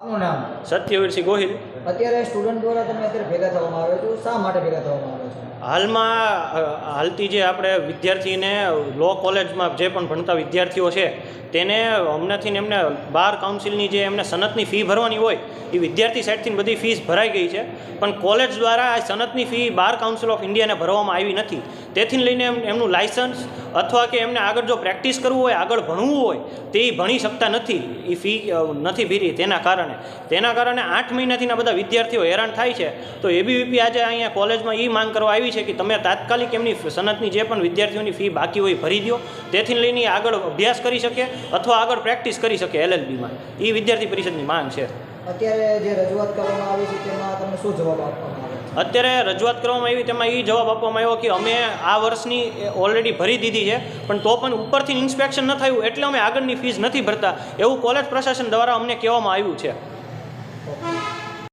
નામ? સત્યવીરસિંહ ગોહિલ. અત્યારે સ્ટુડન્ટ દ્વારા તમે અત્યારે ભેગા થવામાં આવ્યો છો શા માટે ભેગા થવામાં આવ્યો છો? હાલમાં હાલતી જે આપણે વિદ્યાર્થીને લો કોલેજમાં જે પણ ભણતા વિદ્યાર્થીઓ છે તેને હમણાંથી એમને બાર કાઉન્સિલની જે એમને સનતની ફી ભરવાની હોય એ વિદ્યાર્થી સાઈડથી બધી ફીસ ભરાઈ ગઈ છે. પણ કોલેજ દ્વારા આ સનતની ફી બાર કાઉન્સિલ ઓફ ઇન્ડિયાને ભરવામાં આવી નથી. તેથી લઈને એમનું લાયસન્સ અથવા કે એમને આગળ જો પ્રેક્ટિસ કરવું હોય, આગળ ભણવું હોય, તે ભણી શકતા નથી. એ ફી નથી ભીરી. તેના કારણે. તેના કારણે આઠ મહિનાથીના બધા વિદ્યાર્થીઓ હેરાન થાય છે. તો એબીવીપી આજે અહીંયા કોલેજમાં એ માંગ કરવા આવી છે કે તમે તાત્કાલિક એમની સનતની જે પણ વિદ્યાર્થીઓની ફી બાકી હોય ભરી દો. તેથી લઈને આગળ અભ્યાસ કરી શકે અથવા આગળ પ્રેક્ટિસ કરી શકે એલએલબીમાં. એ વિદ્યાર્થી પરિષદની માંગ છે. અત્યારે જે રજૂઆત કરવામાં આવી છે તેમાં તમને શું જવાબ આપવામાં આવે અત્યારે રજૂઆત કરવામાં આવી તેમાં એ જવાબ આપવામાં આવ્યો કે અમે આ વર્ષની ઓલરેડી ભરી દીધી છે પણ તો પણ ઉપરથી ઇન્સ્પેક્શન ન થયું એટલે અમે આગળની ફીસ નથી ભરતા. એવું કોલેજ પ્રશાસન દ્વારા અમને કહેવામાં આવ્યું છે.